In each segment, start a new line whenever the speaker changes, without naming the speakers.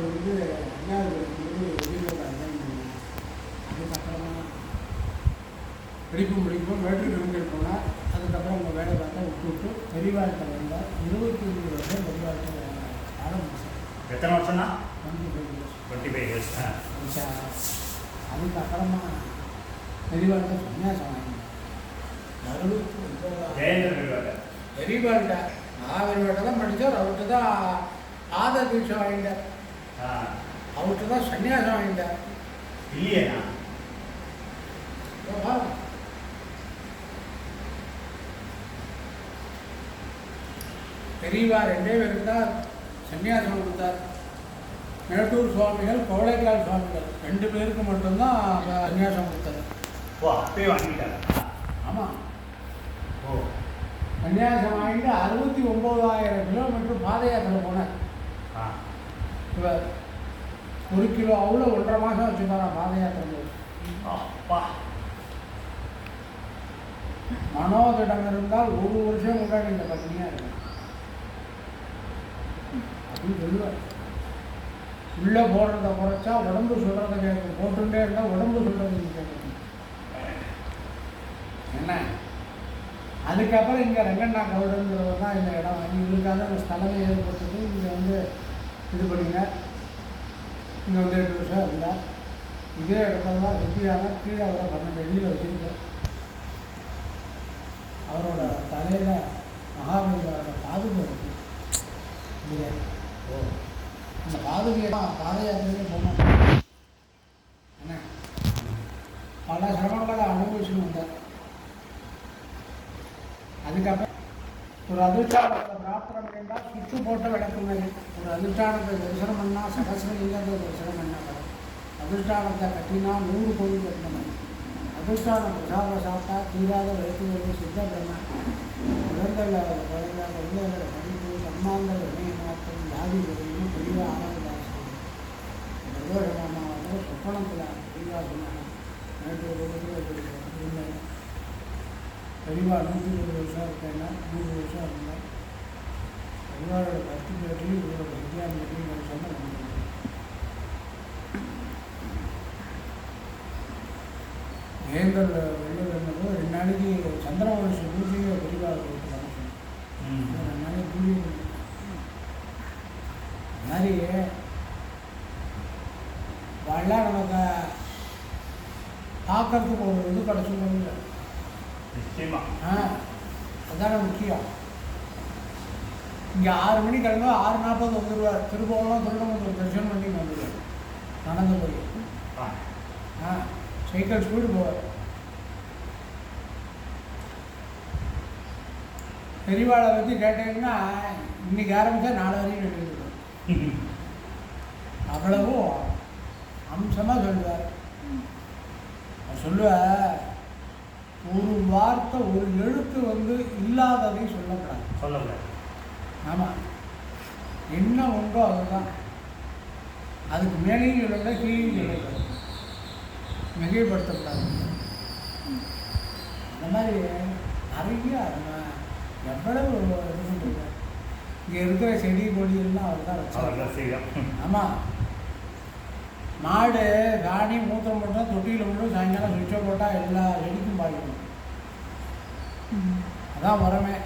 அவர் வந்து அஞ்சாவது படிக்கும்போது வெளியில் அதான் பண்ணார் அதுக்கப்புறமா படிப்பும் படிப்பும் வேற்று கவிஞர் போனார் அதுக்கப்புறம் அவங்க வேலை பார்த்தா விட்டு விட்டு வந்தார் இருபத்தி அஞ்சு வருஷம் பெரியவாழ்க்கை ஆரம்பிச்சார்
எத்தனை வருஷம்னா?
வந்து
டுவெண்ட்டி ஃபைவ் இயர்ஸ் ஆ.
முடிச்சார் அதுக்கப்புறமா பெரியவாழ்க்கை சன்னியாசம் ஒன்பதாவது
ஜெயேந்திர பெரியவாக
பெரியவாழ்கிட்ட அவர்கிட்ட தான் படித்தார் அவர்கிட்ட தான் ஆத தீட்சை வாங்கிட்டார்
ஆ.
அவர்கிட்ட தான் சன்னியாசம் வாங்கிட்டார்
இல்லையேண்ணா.
ஓஹோ. பெரியவா ரெண்டே பேருக்கு தான் சன்னியாசம் கொடுத்தார். மேட்டூர் சுவாமிகள் கோடைக்கால் சுவாமிகள் ரெண்டு பேருக்கு மட்டும்தான் சன்னியாசம் கொடுத்தாரு.
ஓ அப்பயே வாங்கிட்டாரா?
ஆமாம்
ஓ.
சன்னியாசம் வாங்கிட்டு அறுபத்தி ஒம்பதாயிரம் கிலோமீட்டர் பாத யாத்திரை இவர் ஒரு கிலோ அவ்வளோ ஒன்றரை மாதம் வச்சுப்பாராம் பாத யாத்திரை.
அப்பா.
மனோதிடம் இருந்தால் ஒரு வருஷம் கூட இந்த பத்னியாக இருக்கும் அப்படின்னு சொல்லுவார் உள்ளே போடுறத குறைச்சா உடம்பு சொல்கிறத கேட்கும். போட்டுட்டே இருந்தால் உடம்பு சொல்கிறது கேட்கும் என்ன? அதுக்கப்புறம் இங்கே ரங்கண்ணா கவுடுங்கிறவர் தான் இந்த இடம். வாங்கி இவருக்காக அந்த ஸ்தலமே ஏற்பட்டது. இங்கே வந்து இது பண்ணிங்க இங்கே வந்து எட்டு வருஷம் இருந்தால் இதே இடத்துல தான் வெற்றியான கீழே அவரை பன்னெண்டு வெளியில் வச்சுருக்கேன். அவரோட தலையில் மகாபலியோட பாதுகை இருக்கு. இல்லையா
ஓ.
அந்த பாதுகையை தான் பாத யாத்திரையே போனோம் என்ன? பல சிரமங்களை அனுபவிச்சுன்னு வந்தார். அதுக்கப்புறம் ஒரு அதிர்ஷ்டானத்தை பிரார்த்தனை பண்ணியிருந்தால் சுற்று போட்ட விளக்கு ஒரு அதிர்ஷ்டானத்தை தரிசனம் பண்ணால் சகசிரலிங்கத்தை தரிசனம் பண்ணால் அதிர்ஷ்டானத்தை கட்டினா நூறு கோவில் கட்டணும். மாதிரி அதிர்ஷ்டான பிரசாதம் சாப்பிட்டா தீராத வயிற்று சித்த பிரம்ம. குழந்தைகள் குழந்தை குழந்தைகளை படிப்பு சம்மாந்தல் இணையமாற்றம் ஜாதி வியாதி வரையும் பெரிய ஆனந்தாசனம் பிரதோஷமான சொப்பனத்தில் பெரியவா சொன்னாங்க. நேற்று ஒரு இடத்துல பெரியவா நூற்றி இருபது வருஷம் இருக்கேன்னா நூறு வருஷம் இருந்தேன். பெரியவாரோட பத்து பேரையும் இவரோட வித்யாந்திரையும் ஒரு சொன்ன வேந்தர் வெளியில் இருந்தபோது ரெண்டு நாளைக்கு சந்திரவம்ச பூஜையை பெரியவா கொடுத்துருக்காங்க
ம்
ரெண்டு நாளைக்கு பூஜை மாதிரி வாழலாம் நமக்கு பார்க்கறதுக்கு ஒரு இது கிடச்சிருக்கோங்க ஆ அதான முக்கியம். இங்கே ஆறு மணி கிளம்ப ஆறு நாற்பது வந்துடுவார் திருப்பவனம் திருவண்ணாமலை தரிசனம் பண்ணி வந்துடுவார் நடந்து போய்.
ஆ.
சைக்கிள் ஸ்பீடு போவார். பெரியவாளை பற்றி கேட்டீங்கன்னா இன்னைக்கு ஆரம்பித்தா நாலு வரையும் கேட்டுருக்கோம் அவ்வளவு அம்சமாக சொல்லுவார். அவர் சொல்லுவார் ஒரு வார்த்தை ஒரு எழுத்து வந்து இல்லாததை சொல்லக்கூடாது.
சொல்லக்கூடாது
ஆமாம் என்ன உண்டோ அதுதான். அதுக்கு மேலேயும் சொல்லலை கீழேயும் சொல்லக்கூடாது மிகைப்படுத்தக்கூடாது. அந்த மாதிரி நிறைய எவ்வளவு இது பண்ணுறது இங்கே இருக்கிற செடி கொடியெல்லாம் அவர் தான்
செய்யும்
ஆமாம் மாடு காணி மூத்திரம் போட்டால் தொட்டியில் மட்டும் சாயங்காலம் சுவிட்சை போட்டால் எல்லா செடிக்கும் பாய்க்கணும் அதான் உரமே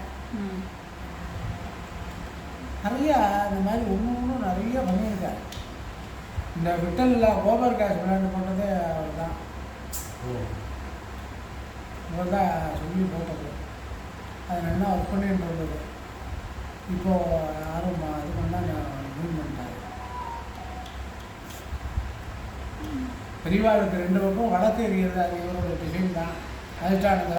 நிறையா இந்த மாதிரி ஒன்று ஒன்றும் நிறைய பண்ணியிருக்காரு. இந்த விட்டலில் கோபர் கேஸ் விளையாண்டு போட்டதே அவர் தான்
ஓ.
இவர் தான் சொல்லி போட்டது. அது நல்லா ஒர்க் பண்ணிட்டு இருந்தது. இப்போது யாரும் இது பண்ணால் மீன் பண்ணிட்டாரு. பெரியவாளுக்கு ரெண்டு பக்கம் வழக்கு எறிகிறது அது இவரோட டிசைன் தான். 还是站着的。